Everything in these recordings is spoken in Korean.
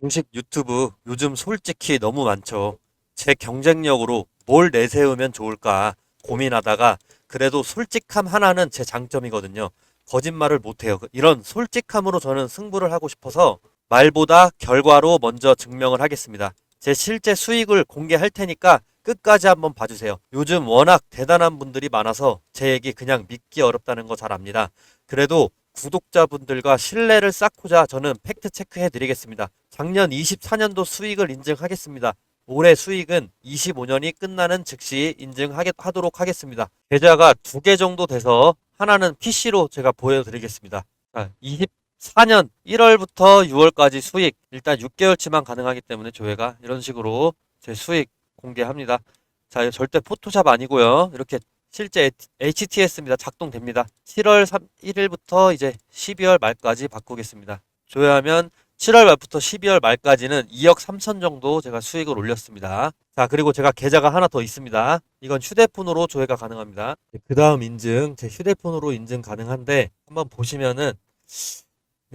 주식 유튜브 요즘 솔직히 너무 많죠. 제 경쟁력으로 뭘 내세우면 좋을까 고민하다가 그래도 솔직함 하나는 제 장점이거든요. 거짓말을 못해요. 이런 솔직함으로 저는 승부를 하고 싶어서 말보다 결과로 먼저 증명을 하겠습니다. 제 실제 수익을 공개할 테니까 끝까지 한번 봐주세요. 요즘 워낙 대단한 분들이 많아서 제 얘기 그냥 믿기 어렵다는 거 잘 압니다. 그래도 구독자분들과 신뢰를 쌓고자 저는 팩트 체크해 드리겠습니다. 작년 24년도 수익을 인증하겠습니다. 올해 수익은 25년이 끝나는 즉시 인증하도록 하겠습니다. 계좌가 두 개 정도 돼서 하나는 PC로 제가 보여드리겠습니다. 자, 24년 1월부터 6월까지 수익 일단 6개월치만 가능하기 때문에 조회가 이런 식으로 제 수익 공개합니다. 자, 절대 포토샵 아니고요. 이렇게 실제 HTS입니다. 작동됩니다. 7월 3, 1일부터 이제 12월 말까지 바꾸겠습니다. 조회하면 7월 말부터 12월 말까지는 2억 3천 정도 제가 수익을 올렸습니다. 자, 그리고 제가 계좌가 하나 더 있습니다. 이건 휴대폰으로 조회가 가능합니다. 그 다음 인증, 제 휴대폰으로 인증 가능한데, 한번 보시면은,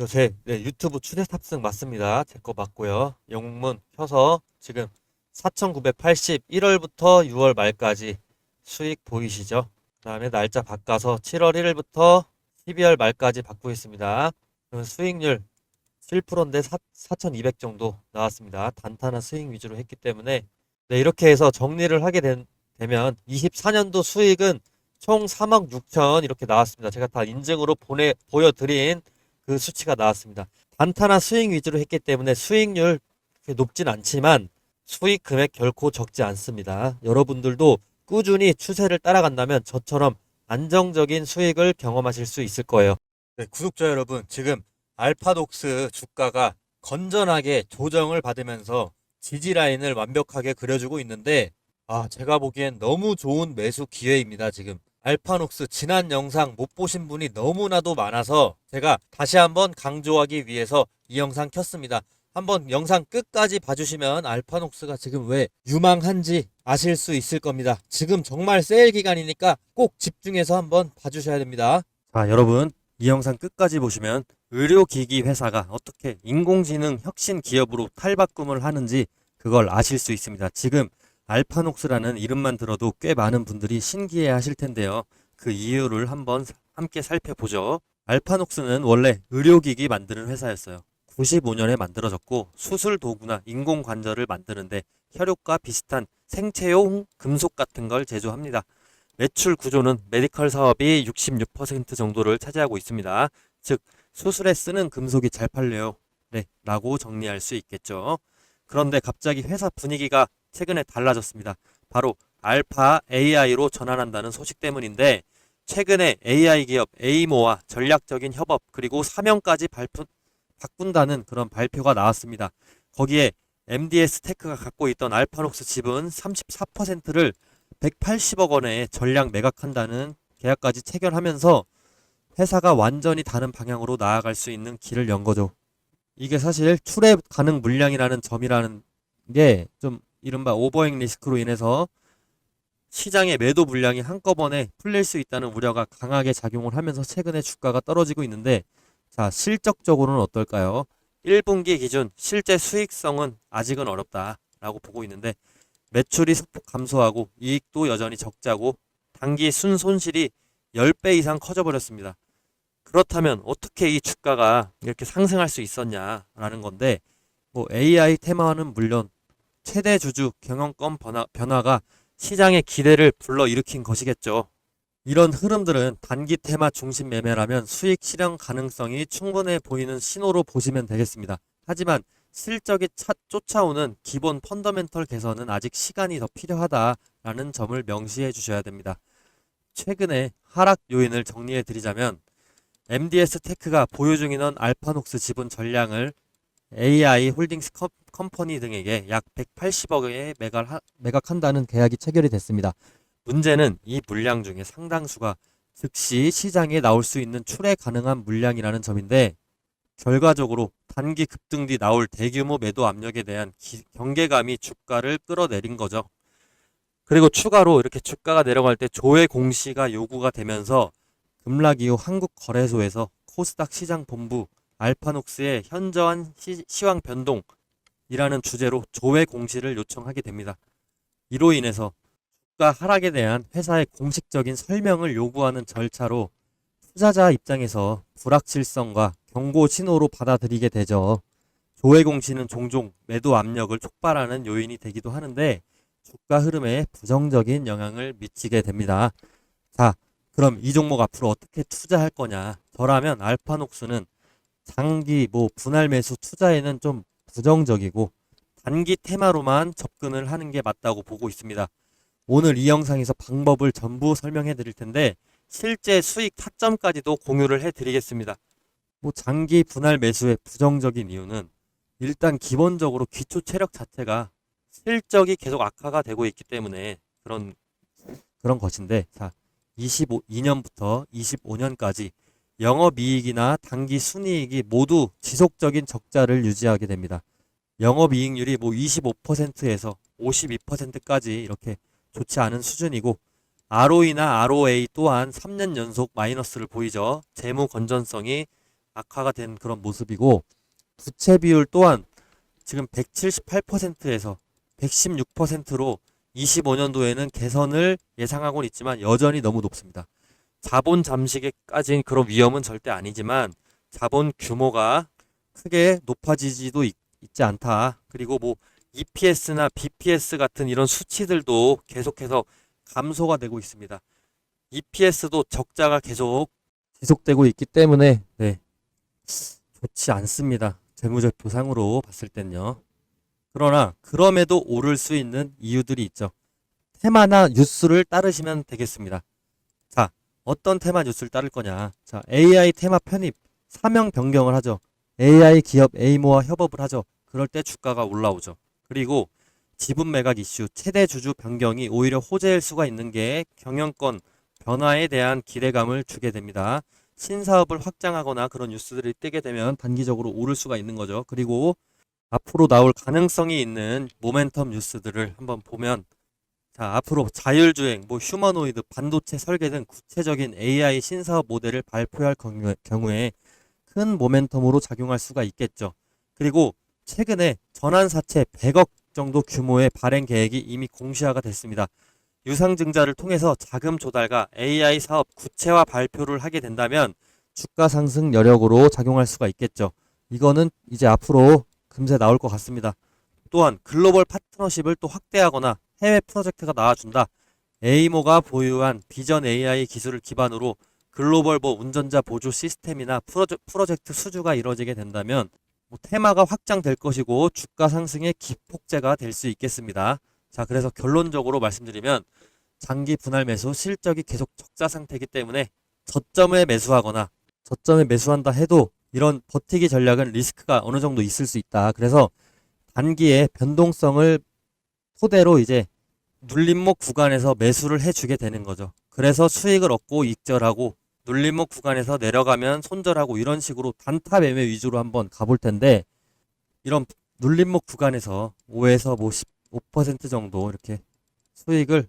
제 네, 유튜브 추대 탑승 맞습니다. 제 거 맞고요. 영문 켜서 지금 4,980 1월부터 6월 말까지 수익 보이시죠? 그 다음에 날짜 바꿔서 7월 1일부터 12월 말까지 바꾸겠습니다. 그러면 수익률 7%인데 4,200 정도 나왔습니다. 단단한 수익 위주로 했기 때문에 네, 이렇게 해서 정리를 하게 된, 되면 24년도 수익은 총 3억 6천 이렇게 나왔습니다. 제가 다 인증으로 보내 보여드린 그 수치가 나왔습니다. 단단한 수익 위주로 했기 때문에 수익률 높진 않지만 수익 금액 결코 적지 않습니다. 여러분들도 꾸준히 추세를 따라간다면 저처럼 안정적인 수익을 경험하실 수 있을 거예요. 네, 구독자 여러분, 지금 알파독스 주가가 건전하게 조정을 받으면서 지지 라인을 완벽하게 그려주고 있는데 아, 제가 보기엔 너무 좋은 매수 기회입니다, 지금. 알파녹스 지난 영상 못 보신 분이 너무나도 많아서 제가 다시 한번 강조하기 위해서 이 영상 켰습니다. 한번 영상 끝까지 봐주시면 알파녹스가 지금 왜 유망한지 아실 수 있을 겁니다. 지금 정말 세일 기간이니까 꼭 집중해서 한번 봐주셔야 됩니다. 자, 여러분 이 영상 끝까지 보시면 의료기기 회사가 어떻게 인공지능 혁신 기업으로 탈바꿈을 하는지 그걸 아실 수 있습니다. 지금 알파녹스라는 이름만 들어도 꽤 많은 분들이 신기해 하실 텐데요. 그 이유를 한번 함께 살펴보죠. 알파녹스는 원래 의료기기 만드는 회사였어요. 95년에 만들어졌고 수술 도구나 인공 관절을 만드는데 혈육과 비슷한 생체용 금속 같은 걸 제조합니다. 매출 구조는 메디컬 사업이 66% 정도를 차지하고 있습니다. 즉 수술에 쓰는 금속이 잘 팔려요. 네, 라고 정리할 수 있겠죠. 그런데 갑자기 회사 분위기가 최근에 달라졌습니다. 바로 알파 AI로 전환한다는 소식 때문인데 최근에 AI 기업 에이모와 전략적인 협업 그리고 사명까지 발표, 바꾼다는 그런 발표가 나왔습니다. 거기에 MDS 테크가 갖고 있던 알파녹스 지분 34%를 180억 원에 전량 매각한다는 계약까지 체결하면서 회사가 완전히 다른 방향으로 나아갈 수 있는 길을 연 거죠. 이게 사실 출애 가능 물량이라는 점이라는 게 좀 이른바 오버행 리스크로 인해서 시장의 매도 물량이 한꺼번에 풀릴 수 있다는 우려가 강하게 작용을 하면서 최근에 주가가 떨어지고 있는데 자, 실적적으로는 어떨까요? 1분기 기준 실제 수익성은 아직은 어렵다라고 보고 있는데 매출이 소폭 감소하고 이익도 여전히 적자고 단기 순 손실이 10배 이상 커져 버렸습니다. 그렇다면 어떻게 이 주가가 이렇게 상승할 수 있었냐라는 건데 뭐 AI 테마는 물론 최대 주주 경영권 변화, 변화가 시장의 기대를 불러일으킨 것이겠죠. 이런 흐름들은 단기 테마 중심 매매라면 수익 실현 가능성이 충분해 보이는 신호로 보시면 되겠습니다. 하지만 실적이 차, 쫓아오는 기본 펀더멘털 개선은 아직 시간이 더 필요하다라는 점을 명시해 주셔야 됩니다. 최근에 하락 요인을 정리해 드리자면 MDS 테크가 보유 중이던 알파녹스 지분 전량을 AI 홀딩스 컴, 컴퍼니 등에게 약 180억에 매각, 매각한다는 계약이 체결이 됐습니다. 문제는 이 물량 중에 상당수가 즉시 시장에 나올 수 있는 출애 가능한 물량이라는 점인데 결과적으로 단기 급등 뒤 나올 대규모 매도 압력에 대한 기, 경계감이 주가를 끌어내린 거죠. 그리고 추가로 이렇게 주가가 내려갈 때 조회 공시가 요구가 되면서 급락 이후 한국 거래소에서 코스닥 시장 본부 알파녹스의 현저한 시, 시황 변동 이라는 주제로 조회 공시를 요청하게 됩니다. 이로 인해서 주가 하락에 대한 회사의 공식적인 설명을 요구하는 절차로 투자자 입장에서 불확실성과 경고 신호로 받아들이게 되죠. 조회 공시는 종종 매도 압력을 촉발하는 요인이 되기도 하는데 주가 흐름에 부정적인 영향을 미치게 됩니다. 자, 그럼 이 종목 앞으로 어떻게 투자할 거냐? 저라면 알파녹스는 장기 뭐 분할 매수 투자에는 좀 부정적이고 단기 테마로만 접근을 하는 게 맞다고 보고 있습니다. 오늘 이 영상에서 방법을 전부 설명해 드릴 텐데 실제 수익 타점까지도 공유를 해 드리겠습니다. 뭐 장기 분할 매수의 부정적인 이유는 일단 기본적으로 기초 체력 자체가 실적이 계속 악화가 되고 있기 때문에 그런 그런 것인데 자 22년부터 25년까지 영업이익이나 단기 순이익이 모두 지속적인 적자를 유지하게 됩니다. 영업이익률이 뭐 25%에서 52%까지 이렇게 좋지 않은 수준이고 ROE나 ROA 또한 3년 연속 마이너스를 보이죠. 재무 건전성이 악화가 된 그런 모습이고 부채 비율 또한 지금 178%에서 116%로 25년도에는 개선을 예상하고는 있지만 여전히 너무 높습니다. 자본 잠식에까지는 그런 위험은 절대 아니지만 자본 규모가 크게 높아지지도 있, 지 않다. 그리고 뭐 EPS나 BPS 같은 이런 수치들도 계속해서 감소가 되고 있습니다. EPS도 적자가 계속 지속되고 있기 때문에 네. 좋지 않습니다. 재무적 보상으로 봤을 땐요. 그러나 그럼에도 오를 수 있는 이유들이 있죠. 테마나 뉴스를 따르시면 되겠습니다. 자, 어떤 테마 뉴스를 따를 거냐? 자, AI 테마 편입, 사명 변경을 하죠. AI 기업 에이모와 협업을 하죠. 그럴 때 주가가 올라오죠. 그리고 지분 매각 이슈, 최대 주주 변경이 오히려 호재일 수가 있는 게 경영권 변화에 대한 기대감을 주게 됩니다. 신사업을 확장하거나 그런 뉴스들이 뜨게 되면 단기적으로 오를 수가 있는 거죠. 그리고 앞으로 나올 가능성이 있는 모멘텀 뉴스들을 한번 보면 자, 앞으로 자율주행, 뭐 휴머노이드, 반도체 설계 등 구체적인 AI 신사업 모델을 발표할 경우에, 큰 모멘텀으로 작용할 수가 있겠죠. 그리고 최근에 전환사채 100억 정도 규모의 발행 계획이 이미 공시화가 됐습니다. 유상증자를 통해서 자금 조달과 AI 사업 구체화 발표를 하게 된다면 주가 상승 여력으로 작용할 수가 있겠죠. 이거는 이제 앞으로 금세 나올 것 같습니다. 또한 글로벌 파트너십을 또 확대하거나 해외 프로젝트가 나와준다. 에이모가 보유한 비전 AI 기술을 기반으로 글로벌 뭐 운전자 보조 시스템이나 프로젝, 프로젝트 수주가 이루어지게 된다면 뭐 테마가 확장될 것이고 주가 상승의 기폭제가 될 수 있겠습니다. 자, 그래서 결론적으로 말씀드리면 장기 분할 매수 실적이 계속 적자 상태이기 때문에 저점에 매수하거나 저점에 매수한다 해도 이런 버티기 전략은 리스크가 어느 정도 있을 수 있다. 그래서 단기에 변동성을 토대로 이제 눌림목 구간에서 매수를 해주게 되는 거죠. 그래서 수익을 얻고 익절하고 눌림목 구간에서 내려가면 손절하고 이런 식으로 단타 매매 위주로 한번 가볼 텐데 이런 눌림목 구간에서 5에서 뭐 15% 정도 이렇게 수익을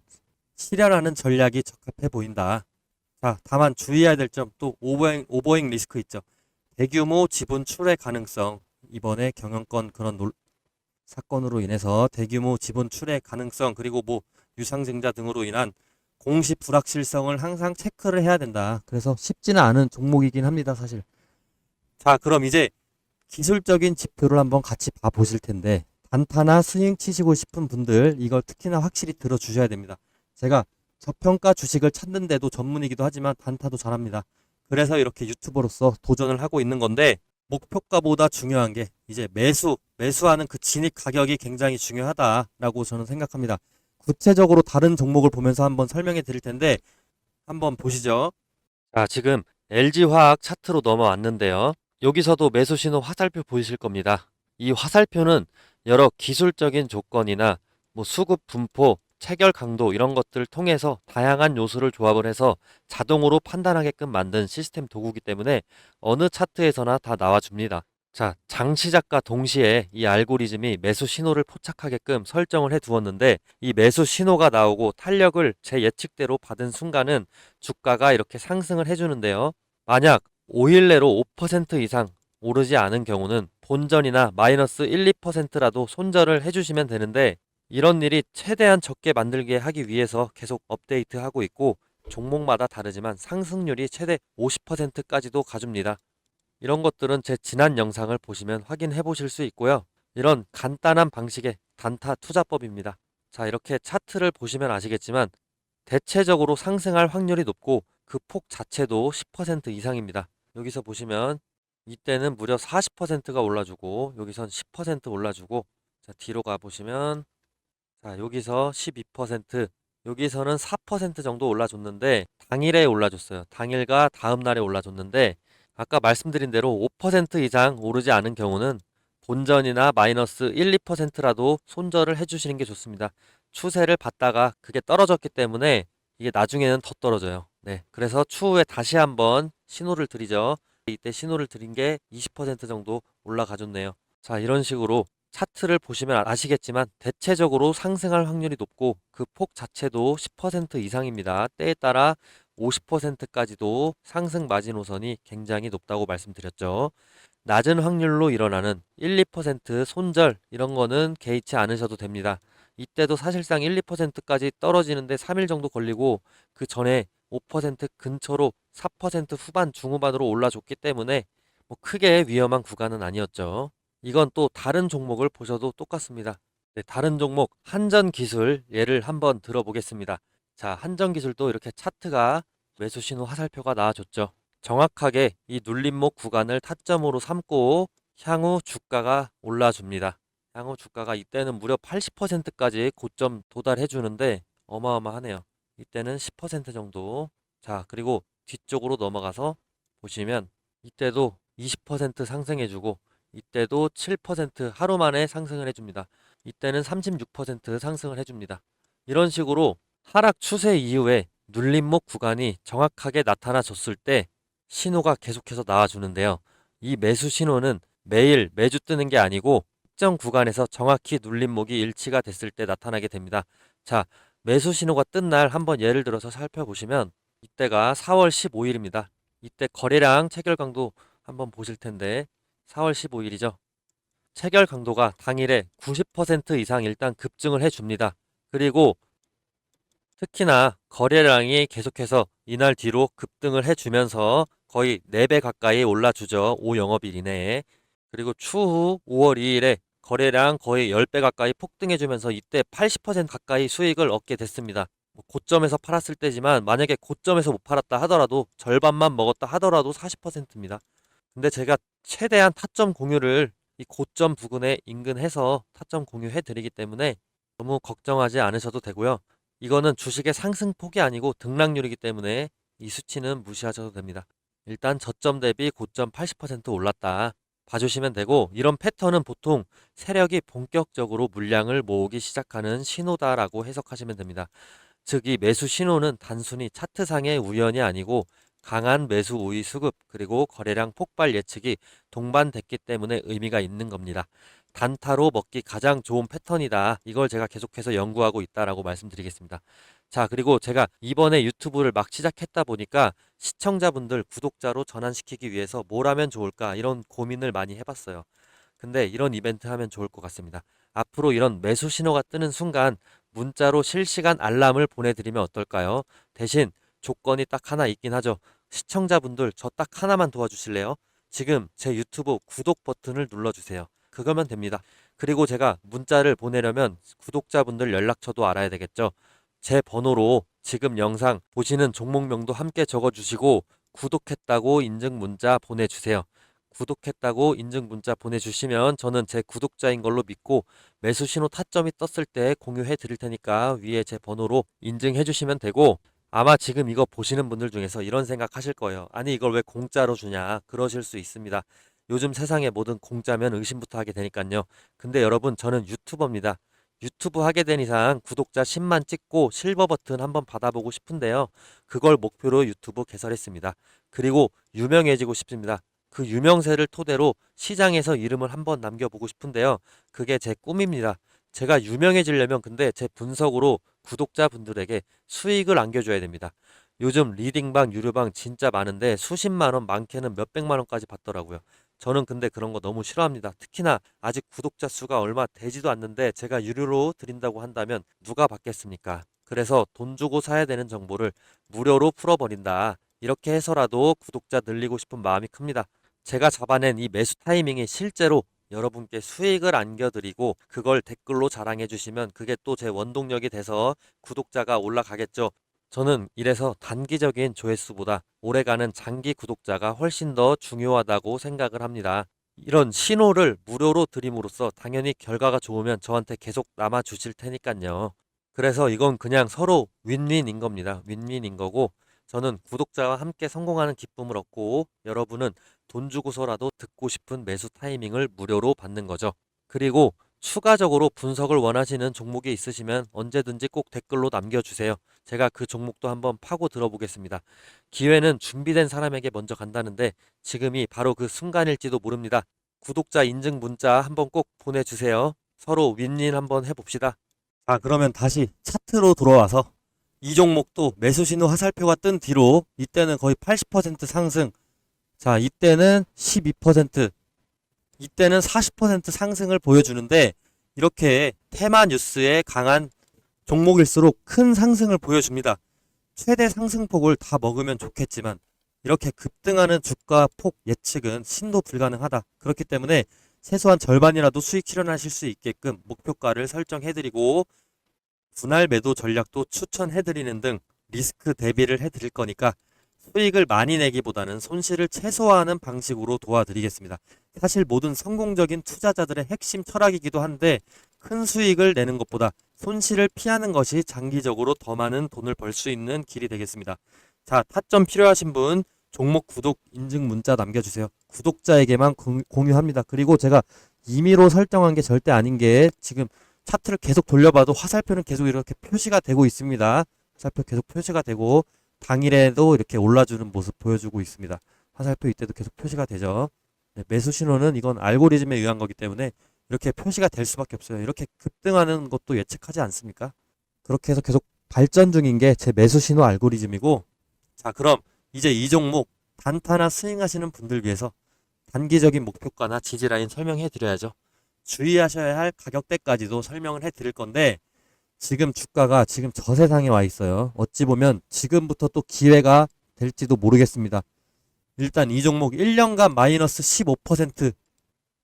실현하는 전략이 적합해 보인다. 자, 다만 주의해야 될 점 또 오버행, 오버행 리스크 있죠. 대규모 지분 출회 가능성 이번에 경영권 그런 놀, 사건으로 인해서 대규모 지분 출회 가능성 그리고 뭐 유상증자 등으로 인한 공시 불확실성을 항상 체크를 해야 된다. 그래서 쉽지는 않은 종목이긴 합니다, 사실. 자, 그럼 이제 기술적인 지표를 한번 같이 봐 보실 텐데 단타나 스윙 치시고 싶은 분들 이걸 특히나 확실히 들어 주셔야 됩니다. 제가 저평가 주식을 찾는데도 전문이기도 하지만 단타도 잘합니다. 그래서 이렇게 유튜버로서 도전을 하고 있는 건데 목표가보다 중요한 게 이제 매수, 매수하는 그 진입 가격이 굉장히 중요하다라고 저는 생각합니다. 구체적으로 다른 종목을 보면서 한번 설명해 드릴 텐데 한번 보시죠. 자, 지금 LG화학 차트로 넘어왔는데요. 여기서도 매수 신호 화살표 보이실 겁니다. 이 화살표는 여러 기술적인 조건이나 뭐 수급 분포, 체결 강도 이런 것들을 통해서 다양한 요소를 조합을 해서 자동으로 판단하게끔 만든 시스템 도구기 때문에 어느 차트에서나 다 나와줍니다. 자, 장 시작과 동시에 이 알고리즘이 매수 신호를 포착하게끔 설정을 해 두었는데 이 매수 신호가 나오고 탄력을 제 예측대로 받은 순간은 주가가 이렇게 상승을 해 주는데요. 만약 5일 내로 5% 이상 오르지 않은 경우는 본전이나 마이너스 1, 2%라도 손절을 해 주시면 되는데 이런 일이 최대한 적게 만들게 하기 위해서 계속 업데이트하고 있고 종목마다 다르지만 상승률이 최대 50%까지도 가줍니다. 이런 것들은 제 지난 영상을 보시면 확인해 보실 수 있고요. 이런 간단한 방식의 단타 투자법입니다. 자, 이렇게 차트를 보시면 아시겠지만 대체적으로 상승할 확률이 높고 그 폭 자체도 10% 이상입니다. 여기서 보시면 이때는 무려 40%가 올라주고 여기선 10% 올라주고 자, 뒤로 가 보시면 자, 여기서 12% 여기서는 4% 정도 올라줬는데 당일에 올라줬어요. 당일과 다음 날에 올라줬는데 아까 말씀드린 대로 5% 이상 오르지 않은 경우는 본전이나 마이너스 1, 2%라도 손절을 해주시는 게 좋습니다. 추세를 봤다가 그게 떨어졌기 때문에 이게 나중에는 더 떨어져요. 네. 그래서 추후에 다시 한번 신호를 드리죠. 이때 신호를 드린 게 20% 정도 올라가 줬네요. 자, 이런 식으로 차트를 보시면 아시겠지만 대체적으로 상승할 확률이 높고 그 폭 자체도 10% 이상입니다. 때에 따라 50%까지도 상승 마지노선이 굉장히 높다고 말씀드렸죠. 낮은 확률로 일어나는 1, 2% 손절 이런 거는 개의치 않으셔도 됩니다. 이때도 사실상 1, 2%까지 떨어지는데 3일 정도 걸리고 그 전에 5% 근처로 4% 후반 중후반으로 올라줬기 때문에 뭐 크게 위험한 구간은 아니었죠. 이건 또 다른 종목을 보셔도 똑같습니다. 네, 다른 종목 한전 기술 예를 한번 들어보겠습니다. 자, 한전 기술도 이렇게 차트가 매수 신호 화살표가 나와줬죠. 정확하게 이 눌림목 구간을 타점으로 삼고 향후 주가가 올라줍니다. 향후 주가가 이때는 무려 80%까지 고점 도달해 주는데 어마어마하네요. 이때는 10% 정도. 자, 그리고 뒤쪽으로 넘어가서 보시면 이때도 20% 상승해 주고 이때도 7% 하루 만에 상승을 해 줍니다. 이때는 36% 상승을 해 줍니다. 이런 식으로 하락 추세 이후에 눌림목 구간이 정확하게 나타나 줬을 때 신호가 계속해서 나와 주는데요. 이 매수 신호는 매일 매주 뜨는 게 아니고 특정 구간에서 정확히 눌림목이 일치가 됐을 때 나타나게 됩니다. 자, 매수 신호가 뜬 날 한번 예를 들어서 살펴보시면 이때가 4월 15일입니다. 이때 거래량 체결 강도 한번 보실 텐데 4월 15일이죠. 체결 강도가 당일에 90% 이상 일단 급증을 해줍니다. 그리고 특히나 거래량이 계속해서 이날 뒤로 급등을 해주면서 거의 4배 가까이 올라주죠. 5영업일 이내에. 그리고 추후 5월 2일에 거래량 거의 10배 가까이 폭등해주면서 이때 80% 가까이 수익을 얻게 됐습니다. 뭐 고점에서 팔았을 때지만 만약에 고점에서 못 팔았다 하더라도 절반만 먹었다 하더라도 40%입니다. 근데 제가 최대한 타점 공유를 이 고점 부근에 인근해서 타점 공유해 드리기 때문에 너무 걱정하지 않으셔도 되고요. 이거는 주식의 상승폭이 아니고 등락률이기 때문에 이 수치는 무시하셔도 됩니다. 일단 저점 대비 고점 80% 올랐다. 봐주시면 되고 이런 패턴은 보통 세력이 본격적으로 물량을 모으기 시작하는 신호다라고 해석하시면 됩니다. 즉 이 매수 신호는 단순히 차트상의 우연이 아니고 강한 매수 우위 수급 그리고 거래량 폭발 예측이 동반됐기 때문에 의미가 있는 겁니다. 단타로 먹기 가장 좋은 패턴이다. 이걸 제가 계속해서 연구하고 있다라고 말씀드리겠습니다. 자, 그리고 제가 이번에 유튜브를 막 시작했다 보니까 시청자분들 구독자로 전환시키기 위해서 뭘 하면 좋을까 이런 고민을 많이 해봤어요. 근데 이런 이벤트 하면 좋을 것 같습니다. 앞으로 이런 매수 신호가 뜨는 순간 문자로 실시간 알람을 보내드리면 어떨까요? 대신 조건이 딱 하나 있긴 하죠. 시청자분들 저 딱 하나만 도와주실래요? 지금 제 유튜브 구독 버튼을 눌러주세요. 그거면 됩니다. 그리고 제가 문자를 보내려면 구독자분들 연락처도 알아야 되겠죠. 제 번호로 지금 영상 보시는 종목명도 함께 적어주시고 구독했다고 인증 문자 보내주세요. 구독했다고 인증 문자 보내주시면 저는 제 구독자인 걸로 믿고 매수 신호 타점이 떴을 때 공유해 드릴 테니까 위에 제 번호로 인증해 주시면 되고 아마 지금 이거 보시는 분들 중에서 이런 생각 하실 거예요. 아니 이걸 왜 공짜로 주냐 그러실 수 있습니다. 요즘 세상에 모든 공짜면 의심부터 하게 되니까요. 근데 여러분 저는 유튜버입니다. 유튜브 하게 된 이상 구독자 10만 찍고 실버 버튼 한번 받아보고 싶은데요. 그걸 목표로 유튜브 개설했습니다. 그리고 유명해지고 싶습니다. 그 유명세를 토대로 시장에서 이름을 한번 남겨보고 싶은데요. 그게 제 꿈입니다. 제가 유명해지려면 근데 제 분석으로 구독자분들에게 수익을 안겨줘야 됩니다. 요즘 리딩방, 유료방 진짜 많은데 수십만 원, 많게는 몇백만 원까지 받더라고요. 저는 근데 그런 거 너무 싫어합니다. 특히나 아직 구독자 수가 얼마 되지도 않는데 제가 유료로 드린다고 한다면 누가 받겠습니까? 그래서 돈 주고 사야 되는 정보를 무료로 풀어버린다. 이렇게 해서라도 구독자 늘리고 싶은 마음이 큽니다. 제가 잡아낸 이 매수 타이밍이 실제로 여러분께 수익을 안겨드리고 그걸 댓글로 자랑해 주시면 그게 또 제 원동력이 돼서 구독자가 올라가겠죠. 저는 이래서 단기적인 조회수보다 오래가는 장기 구독자가 훨씬 더 중요하다고 생각을 합니다. 이런 신호를 무료로 드림으로써 당연히 결과가 좋으면 저한테 계속 남아 주실 테니까요. 그래서 이건 그냥 서로 윈윈인 겁니다. 윈윈인 거고 저는 구독자와 함께 성공하는 기쁨을 얻고 여러분은 돈 주고서라도 듣고 싶은 매수 타이밍을 무료로 받는 거죠. 그리고 추가적으로 분석을 원하시는 종목이 있으시면 언제든지 꼭 댓글로 남겨주세요. 제가 그 종목도 한번 파고 들어보겠습니다. 기회는 준비된 사람에게 먼저 간다는데 지금이 바로 그 순간일지도 모릅니다. 구독자 인증 문자 한번 꼭 보내주세요. 서로 윈윈 한번 해봅시다. 자, 그러면 다시 차트로 돌아와서 이 종목도 매수 신호 화살표가 뜬 뒤로 이때는 거의 80% 상승. 자, 이때는 12%, 이때는 40% 상승을 보여주는데 이렇게 테마 뉴스에 강한 종목일수록 큰 상승을 보여줍니다. 최대 상승폭을 다 먹으면 좋겠지만 이렇게 급등하는 주가 폭 예측은 신도 불가능하다. 그렇기 때문에 최소한 절반이라도 수익 실현하실 수 있게끔 목표가를 설정해드리고 분할 매도 전략도 추천해드리는 등 리스크 대비를 해드릴 거니까 수익을 많이 내기보다는 손실을 최소화하는 방식으로 도와드리겠습니다. 사실 모든 성공적인 투자자들의 핵심 철학이기도 한데 큰 수익을 내는 것보다 손실을 피하는 것이 장기적으로 더 많은 돈을 벌 수 있는 길이 되겠습니다. 자, 타점 필요하신 분 종목 구독 인증 문자 남겨주세요. 구독자에게만 공- 공유합니다. 그리고 제가 임의로 설정한 게 절대 아닌 게 지금 차트를 계속 돌려봐도 화살표는 계속 이렇게 표시가 되고 있습니다. 화살표 계속 표시가 되고 당일에도 이렇게 올라주는 모습 보여주고 있습니다. 화살표 이때도 계속 표시가 되죠. 네, 매수 신호는 이건 알고리즘에 의한 거기 때문에 이렇게 표시가 될 수밖에 없어요. 이렇게 급등하는 것도 예측하지 않습니까? 그렇게 해서 계속 발전 중인 게 제 매수 신호 알고리즘이고 자 그럼 이제 이 종목 단타나 스윙하시는 분들 위해서 단기적인 목표가나 지지라인 설명해 드려야죠. 주의하셔야 할 가격대까지도 설명을 해 드릴 건데 지금 주가가 지금 저 세상에 와 있어요. 어찌 보면 지금부터 또 기회가 될지도 모르겠습니다. 일단 이 종목 1년간 마이너스 15%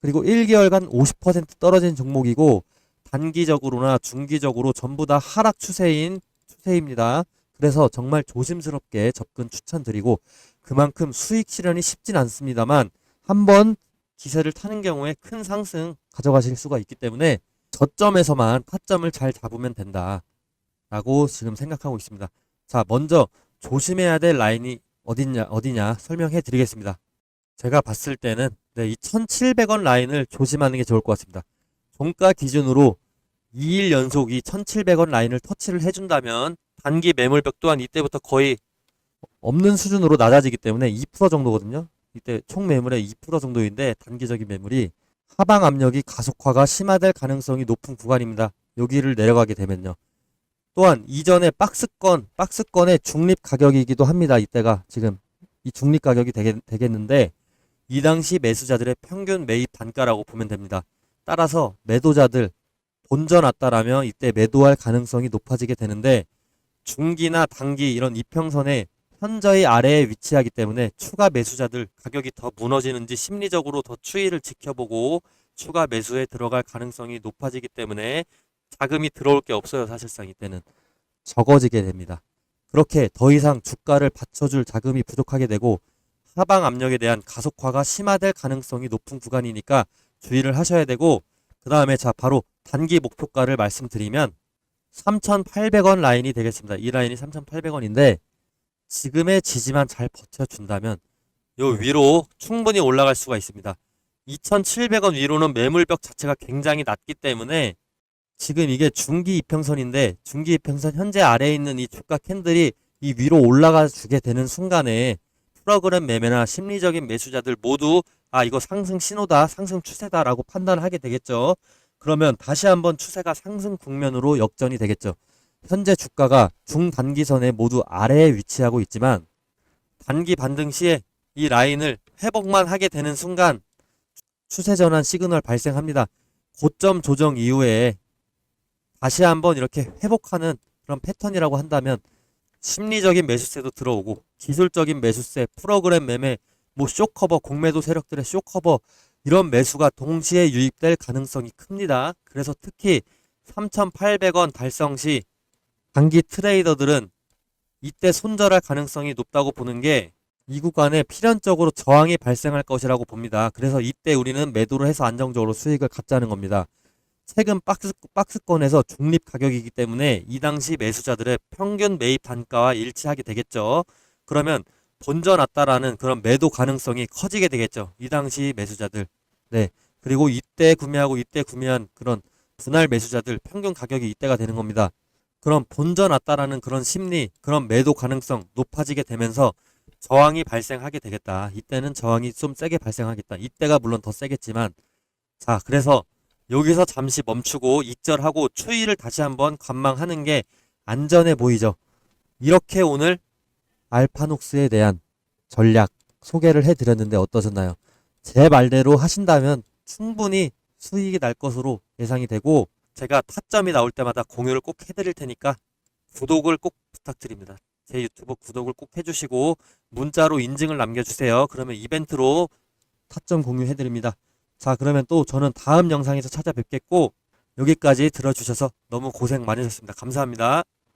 그리고 1개월간 50% 떨어진 종목이고 단기적으로나 중기적으로 전부 다 하락 추세인 추세입니다. 그래서 정말 조심스럽게 접근 추천드리고 그만큼 수익 실현이 쉽진 않습니다만 한번 기세를 타는 경우에 큰 상승 가져가실 수가 있기 때문에 저점에서만 타점을 잘 잡으면 된다. 라고 지금 생각하고 있습니다. 자, 먼저 조심해야 될 라인이 어디냐, 어디냐 설명해 드리겠습니다. 제가 봤을 때는 네, 이 1700원 라인을 조심하는 게 좋을 것 같습니다. 종가 기준으로 2일 연속 이 1700원 라인을 터치를 해준다면 단기 매물벽 또한 이때부터 거의 없는 수준으로 낮아지기 때문에 2% 정도거든요. 이때 총 매물의 2% 정도인데 단기적인 매물이 하방 압력이 가속화가 심화될 가능성이 높은 구간입니다. 여기를 내려가게 되면요. 또한 이전에 박스권, 박스권의 중립 가격이기도 합니다. 이때가 지금 이 중립 가격이 되겠, 되겠는데 이 당시 매수자들의 평균 매입 단가라고 보면 됩니다. 따라서 매도자들 본전 왔다라면 이때 매도할 가능성이 높아지게 되는데 중기나 단기 이런 이평선에 현저히 아래에 위치하기 때문에 추가 매수자들 가격이 더 무너지는지 심리적으로 더 추이를 지켜보고 추가 매수에 들어갈 가능성이 높아지기 때문에 자금이 들어올 게 없어요. 사실상 이때는 적어지게 됩니다. 그렇게 더 이상 주가를 받쳐줄 자금이 부족하게 되고 하방 압력에 대한 가속화가 심화될 가능성이 높은 구간이니까 주의를 하셔야 되고 그 다음에 자 바로 단기 목표가를 말씀드리면 3,800원 라인이 되겠습니다. 이 라인이 3,800원인데 지금의 지지만 잘 버텨준다면 요 위로 충분히 올라갈 수가 있습니다. 2,700원 위로는 매물벽 자체가 굉장히 낮기 때문에 지금 이게 중기 이평선인데 중기 이평선 현재 아래에 있는 이 주가 캔들이 이 위로 올라가 주게 되는 순간에 프로그램 매매나 심리적인 매수자들 모두 아 이거 상승 신호다 상승 추세다라고 판단하게 되겠죠. 그러면 다시 한번 추세가 상승 국면으로 역전이 되겠죠. 현재 주가가 중단기선에 모두 아래에 위치하고 있지만 단기 반등 시에 이 라인을 회복만 하게 되는 순간 추세 전환 시그널 발생합니다. 고점 조정 이후에 다시 한번 이렇게 회복하는 그런 패턴이라고 한다면 심리적인 매수세도 들어오고 기술적인 매수세, 프로그램 매매, 뭐 쇼커버, 공매도 세력들의 쇼커버 이런 매수가 동시에 유입될 가능성이 큽니다. 그래서 특히 3,800원 달성 시 단기 트레이더들은 이때 손절할 가능성이 높다고 보는 게 이 구간에 필연적으로 저항이 발생할 것이라고 봅니다. 그래서 이때 우리는 매도를 해서 안정적으로 수익을 갖자는 겁니다. 최근 박스, 박스권에서 중립 가격이기 때문에 이 당시 매수자들의 평균 매입 단가와 일치하게 되겠죠. 그러면 본전 왔다라는 그런 매도 가능성이 커지게 되겠죠. 이 당시 매수자들. 네. 그리고 이때 구매하고 이때 구매한 그런 분할 매수자들 평균 가격이 이때가 되는 겁니다. 그럼 본전 왔다라는 그런 심리, 그런 매도 가능성 높아지게 되면서 저항이 발생하게 되겠다. 이때는 저항이 좀 세게 발생하겠다. 이때가 물론 더 세겠지만 자, 그래서 여기서 잠시 멈추고 익절하고 추이를 다시 한번 관망하는 게 안전해 보이죠. 이렇게 오늘 알파녹스에 대한 전략 소개를 해드렸는데 어떠셨나요? 제 말대로 하신다면 충분히 수익이 날 것으로 예상이 되고 제가 타점이 나올 때마다 공유를 꼭 해드릴 테니까 구독을 꼭 부탁드립니다. 제 유튜브 구독을 꼭 해주시고 문자로 인증을 남겨주세요. 그러면 이벤트로 타점 공유해드립니다. 자, 그러면 또 저는 다음 영상에서 찾아뵙겠고 여기까지 들어주셔서 너무 고생 많으셨습니다. 감사합니다.